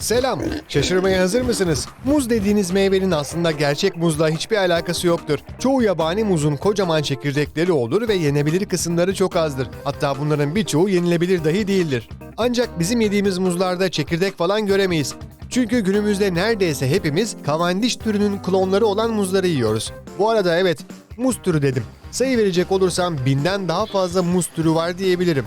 Selam. Şaşırmaya hazır mısınız? Muz dediğiniz meyvenin aslında gerçek muzla hiçbir alakası yoktur. Çoğu yabani muzun kocaman çekirdekleri olur ve yenebilir kısımları çok azdır. Hatta bunların birçoğu yenilebilir dahi değildir. Ancak bizim yediğimiz muzlarda çekirdek falan göremeyiz. Çünkü günümüzde neredeyse hepimiz Cavendish türünün klonları olan muzları yiyoruz. Bu arada evet, muz türü dedim. Sayı verecek olursam binden daha fazla muz türü var diyebilirim.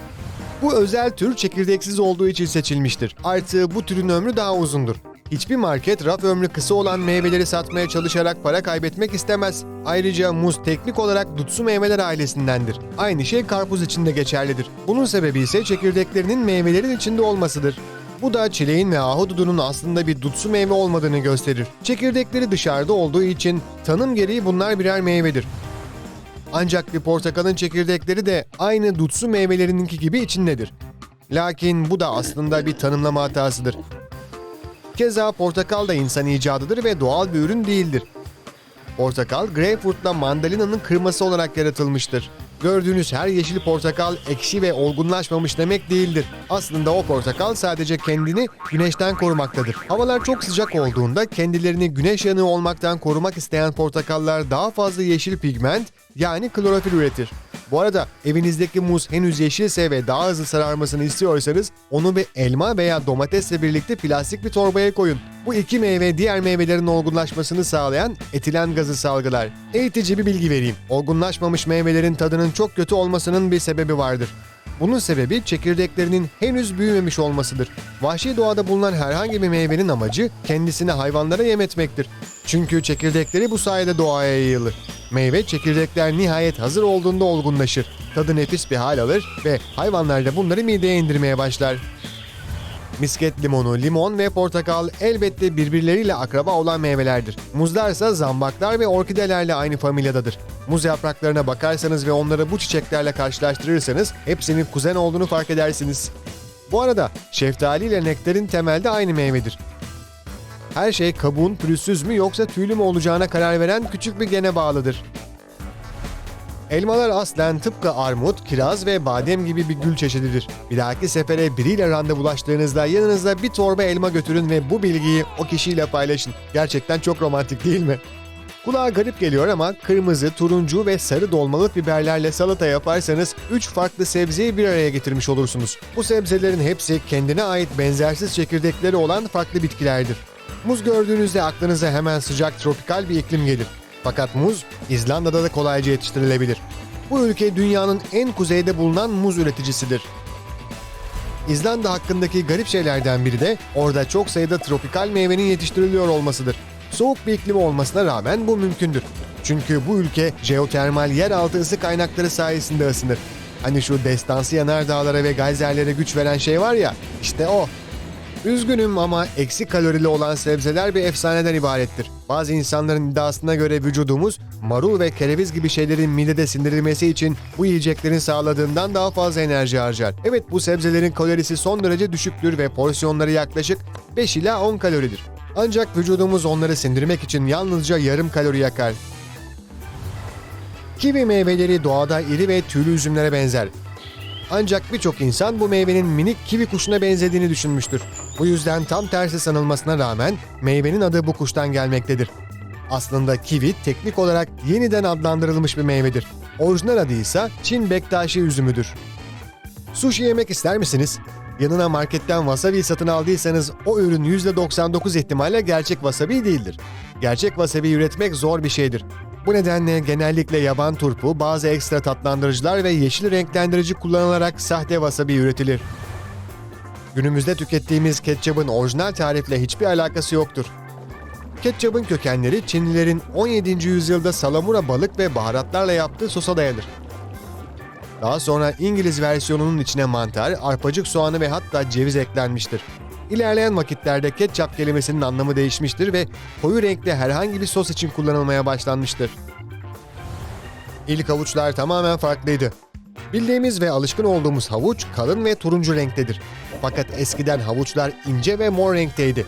Bu özel tür çekirdeksiz olduğu için seçilmiştir. Artı bu türün ömrü daha uzundur. Hiçbir market raf ömrü kısa olan meyveleri satmaya çalışarak para kaybetmek istemez. Ayrıca muz teknik olarak dutsu meyveler ailesindendir. Aynı şey karpuz için de geçerlidir. Bunun sebebi ise çekirdeklerinin meyvelerin içinde olmasıdır. Bu da çileğin ve ahududunun aslında bir dutsu meyve olmadığını gösterir. Çekirdekleri dışarıda olduğu için tanım gereği bunlar birer meyvedir. Ancak bir portakalın çekirdekleri de aynı dutsu meyvelerininki gibi içindedir. Lakin bu da aslında bir tanımlama hatasıdır. Keza portakal da insan icadıdır ve doğal bir ürün değildir. Portakal, greyfurtla mandalinanın kırması olarak yaratılmıştır. Gördüğünüz her yeşil portakal ekşi ve olgunlaşmamış demek değildir. Aslında o portakal sadece kendini güneşten korumaktadır. Havalar çok sıcak olduğunda kendilerini güneş yanığı olmaktan korumak isteyen portakallar daha fazla yeşil pigment yani klorofil üretir. Bu arada evinizdeki muz henüz yeşilse ve daha hızlı sararmasını istiyorsanız onu bir elma veya domatesle birlikte plastik bir torbaya koyun. Bu iki meyve diğer meyvelerin olgunlaşmasını sağlayan etilen gazı salgılar. Eğitici bir bilgi vereyim. Olgunlaşmamış meyvelerin tadının çok kötü olmasının bir sebebi vardır. Bunun sebebi çekirdeklerinin henüz büyümemiş olmasıdır. Vahşi doğada bulunan herhangi bir meyvenin amacı kendisini hayvanlara yem etmektir. Çünkü çekirdekleri bu sayede doğaya yayılır. Meyve çekirdekler nihayet hazır olduğunda olgunlaşır. Tadı nefis bir hal alır ve hayvanlar da bunları mideye indirmeye başlar. Misket limonu, limon ve portakal elbette birbirleriyle akraba olan meyvelerdir. Muzlarsa zambaklar ve orkidelerle aynı familyadadır. Muz yapraklarına bakarsanız ve onları bu çiçeklerle karşılaştırırsanız hepsinin kuzen olduğunu fark edersiniz. Bu arada şeftali ile nektarin temelde aynı meyvedir. Her şey kabuğun pürüzsüz mü yoksa tüylü mü olacağına karar veren küçük bir gene bağlıdır. Elmalar aslen tıpkı armut, kiraz ve badem gibi bir gül çeşididir. Bir dahaki sefere biriyle randevulaştığınızda yanınızda bir torba elma götürün ve bu bilgiyi o kişiyle paylaşın. Gerçekten çok romantik değil mi? Kulağa garip geliyor ama kırmızı, turuncu ve sarı dolmalık biberlerle salata yaparsanız 3 farklı sebzeyi bir araya getirmiş olursunuz. Bu sebzelerin hepsi kendine ait benzersiz çekirdekleri olan farklı bitkilerdir. Muz gördüğünüzde aklınıza hemen sıcak tropikal bir iklim gelir. Fakat muz İzlanda'da da kolayca yetiştirilebilir. Bu ülke dünyanın en kuzeyde bulunan muz üreticisidir. İzlanda hakkındaki garip şeylerden biri de orada çok sayıda tropikal meyvenin yetiştiriliyor olmasıdır. Soğuk bir iklimi olmasına rağmen bu mümkündür. Çünkü bu ülke jeotermal yeraltı ısı kaynakları sayesinde ısınır. Hani şu destansı yanardağlara ve gayzerlere güç veren şey var ya, işte o. Üzgünüm ama eksik kalorili olan sebzeler bir efsaneden ibarettir. Bazı insanların iddiasına göre vücudumuz marul ve kereviz gibi şeylerin midede sindirilmesi için bu yiyeceklerin sağladığından daha fazla enerji harcar. Evet bu sebzelerin kalorisi son derece düşüktür ve porsiyonları yaklaşık 5 ila 10 kaloridir. Ancak vücudumuz onları sindirmek için yalnızca yarım kalori yakar. Kivi meyveleri doğada iri ve tüylü üzümlere benzer. Ancak birçok insan bu meyvenin minik kivi kuşuna benzediğini düşünmüştür. Bu yüzden tam tersi sanılmasına rağmen meyvenin adı bu kuştan gelmektedir. Aslında kivi teknik olarak yeniden adlandırılmış bir meyvedir. Orijinal adı ise Çin Bektaşi üzümüdür. Sushi yemek ister misiniz? Yanına marketten wasabi satın aldıysanız o ürün %99 ihtimalle gerçek wasabi değildir. Gerçek wasabi üretmek zor bir şeydir. Bu nedenle genellikle yaban turpu, bazı ekstra tatlandırıcılar ve yeşil renklendirici kullanılarak sahte wasabi üretilir. Günümüzde tükettiğimiz ketçabın orijinal tarifle hiçbir alakası yoktur. Ketçabın kökenleri Çinlilerin 17. yüzyılda salamura balık ve baharatlarla yaptığı sosa dayanır. Daha sonra İngiliz versiyonunun içine mantar, arpacık soğanı ve hatta ceviz eklenmiştir. İlerleyen vakitlerde ketçap kelimesinin anlamı değişmiştir ve koyu renkli herhangi bir sos için kullanılmaya başlanmıştır. İlk havuçlar tamamen farklıydı. Bildiğimiz ve alışkın olduğumuz havuç kalın ve turuncu renktedir. Fakat eskiden havuçlar ince ve mor renkteydi.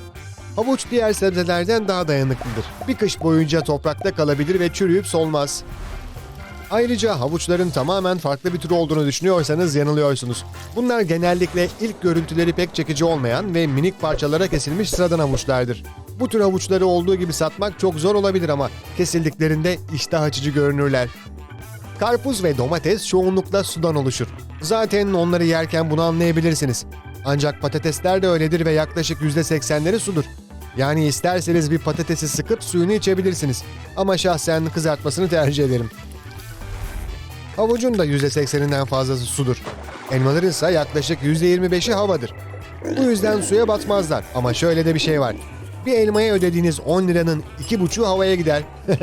Havuç diğer sebzelerden daha dayanıklıdır. Bir kış boyunca toprakta kalabilir ve çürüyüp solmaz. Ayrıca havuçların tamamen farklı bir tür olduğunu düşünüyorsanız yanılıyorsunuz. Bunlar genellikle ilk görüntüleri pek çekici olmayan ve minik parçalara kesilmiş sıradan havuçlardır. Bu tür havuçları olduğu gibi satmak çok zor olabilir ama kesildiklerinde iştah açıcı görünürler. Karpuz ve domates çoğunlukla sudan oluşur. Zaten onları yerken bunu anlayabilirsiniz. Ancak patatesler de öyledir ve yaklaşık %80'leri sudur. Yani isterseniz bir patatesi sıkıp suyunu içebilirsiniz. Ama şahsen kızartmasını tercih ederim. Havucun da %80'inden fazlası sudur. Elmaların ise yaklaşık %25'i havadır. Bu yüzden suya batmazlar. Ama şöyle de bir şey var. Bir elmaya ödediğiniz 10 liranın 2,5'u havaya gider.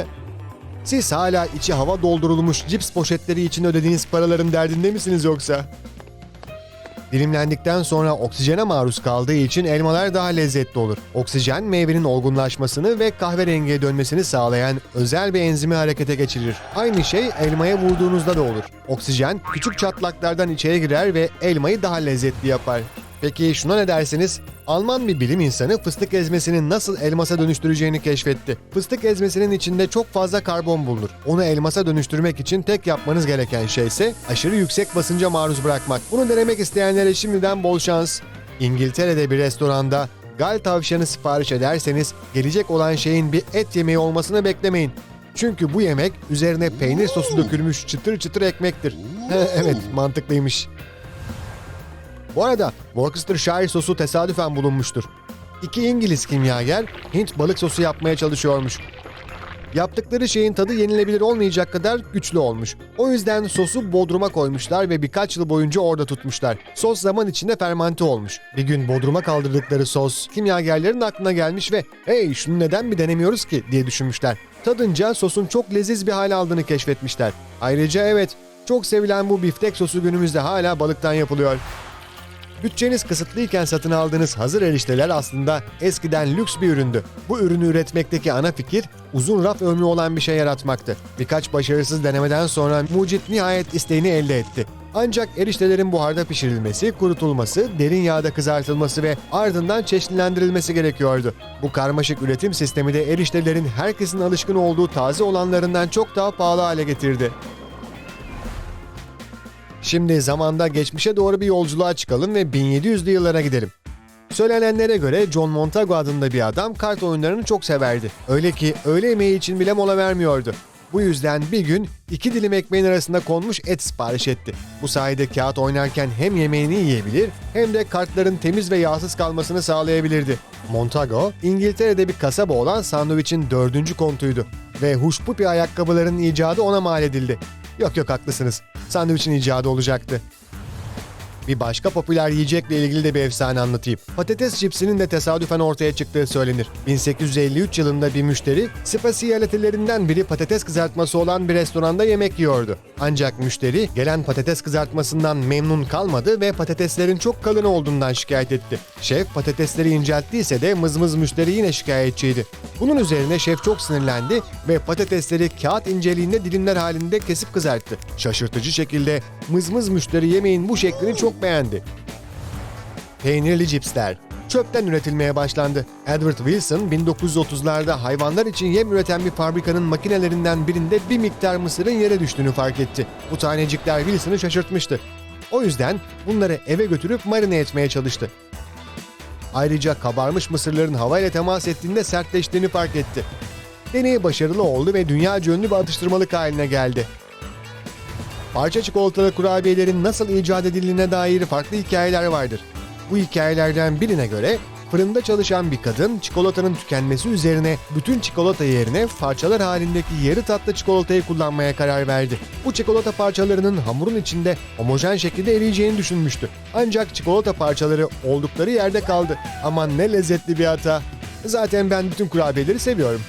Siz hala içi hava doldurulmuş cips poşetleri için ödediğiniz paraların derdinde misiniz yoksa? Dilimlendikten sonra oksijene maruz kaldığı için elmalar daha lezzetli olur. Oksijen meyvenin olgunlaşmasını ve kahverengiye dönmesini sağlayan özel bir enzimi harekete geçirir. Aynı şey elmaya vurduğunuzda da olur. Oksijen küçük çatlaklardan içeri girer ve elmayı daha lezzetli yapar. Peki şuna ne dersiniz? Alman bir bilim insanı fıstık ezmesinin nasıl elmasa dönüştüreceğini keşfetti. Fıstık ezmesinin içinde çok fazla karbon bulunur. Onu elmasa dönüştürmek için tek yapmanız gereken şey ise aşırı yüksek basınca maruz bırakmak. Bunu denemek isteyenlere şimdiden bol şans. İngiltere'de bir restoranda gal tavşanı sipariş ederseniz gelecek olan şeyin bir et yemeği olmasını beklemeyin. Çünkü bu yemek üzerine peynir sosu dökülmüş çıtır çıtır ekmektir. evet mantıklıymış. Bu arada Worcestershire sosu tesadüfen bulunmuştur. İki İngiliz kimyager Hint balık sosu yapmaya çalışıyormuş. Yaptıkları şeyin tadı yenilebilir olmayacak kadar güçlü olmuş. O yüzden sosu bodruma koymuşlar ve birkaç yıl boyunca orada tutmuşlar. Sos zaman içinde fermente olmuş. Bir gün bodruma kaldırdıkları sos kimyagerlerin aklına gelmiş ve "Hey şunu neden bir denemiyoruz ki?" diye düşünmüşler. Tadınca sosun çok leziz bir hal aldığını keşfetmişler. Ayrıca evet, çok sevilen bu biftek sosu günümüzde hala balıktan yapılıyor. Bütçeniz kısıtlıyken satın aldığınız hazır erişteler aslında eskiden lüks bir üründü. Bu ürünü üretmekteki ana fikir uzun raf ömrü olan bir şey yaratmaktı. Birkaç başarısız denemeden sonra mucit nihayet isteğini elde etti. Ancak eriştelerin buharda pişirilmesi, kurutulması, derin yağda kızartılması ve ardından çeşitlendirilmesi gerekiyordu. Bu karmaşık üretim sistemi de eriştelerin herkesin alışkın olduğu taze olanlarından çok daha pahalı hale getirdi. Şimdi zamanda geçmişe doğru bir yolculuğa çıkalım ve 1700'lü yıllara gidelim. Söylenenlere göre John Montagu adında bir adam kart oyunlarını çok severdi. Öyle ki öğle yemeği için bile mola vermiyordu. Bu yüzden bir gün iki dilim ekmeğin arasında konmuş et sipariş etti. Bu sayede kağıt oynarken hem yemeğini yiyebilir hem de kartların temiz ve yağsız kalmasını sağlayabilirdi. Montago, İngiltere'de bir kasaba olan sandviçin dördüncü kontuydu ve huşpupi ayakkabıların icadı ona mal edildi. Yok yok haklısınız. Sandviçin icadı olacaktı. Bir başka popüler yiyecekle ilgili de bir efsane anlatayım. Patates cipsinin de tesadüfen ortaya çıktığı söylenir. 1853 yılında bir müşteri, spasiyelettelerinden biri patates kızartması olan bir restoranda yemek yiyordu. Ancak müşteri gelen patates kızartmasından memnun kalmadı ve patateslerin çok kalın olduğundan şikayet etti. Şef patatesleri incelttiyse de mızmız müşteri yine şikayetçiydi. Bunun üzerine şef çok sinirlendi ve patatesleri kağıt inceliğinde dilimler halinde kesip kızarttı. Şaşırtıcı şekilde mızmız müşteri yemeğin bu şeklini çok beğendi. Peynirli cipsler çöpten üretilmeye başlandı. Edward Wilson 1930'larda hayvanlar için yem üreten bir fabrikanın makinelerinden birinde bir miktar mısırın yere düştüğünü fark etti. Bu tanecikler Wilson'ı şaşırtmıştı. O yüzden bunları eve götürüp marine etmeye çalıştı. Ayrıca kabarmış mısırların havayla temas ettiğinde sertleştiğini fark etti. Deney başarılı oldu ve dünya ünlü bir atıştırmalık haline geldi. Parça çikolatalı kurabiyelerin nasıl icat edildiğine dair farklı hikayeler vardır. Bu hikayelerden birine göre fırında çalışan bir kadın çikolatanın tükenmesi üzerine bütün çikolata yerine parçalar halindeki yarı tatlı çikolatayı kullanmaya karar verdi. Bu çikolata parçalarının hamurun içinde homojen şekilde eriyeceğini düşünmüştü. Ancak çikolata parçaları oldukları yerde kaldı. Aman ne lezzetli bir hata. Zaten ben bütün kurabiyeleri seviyorum.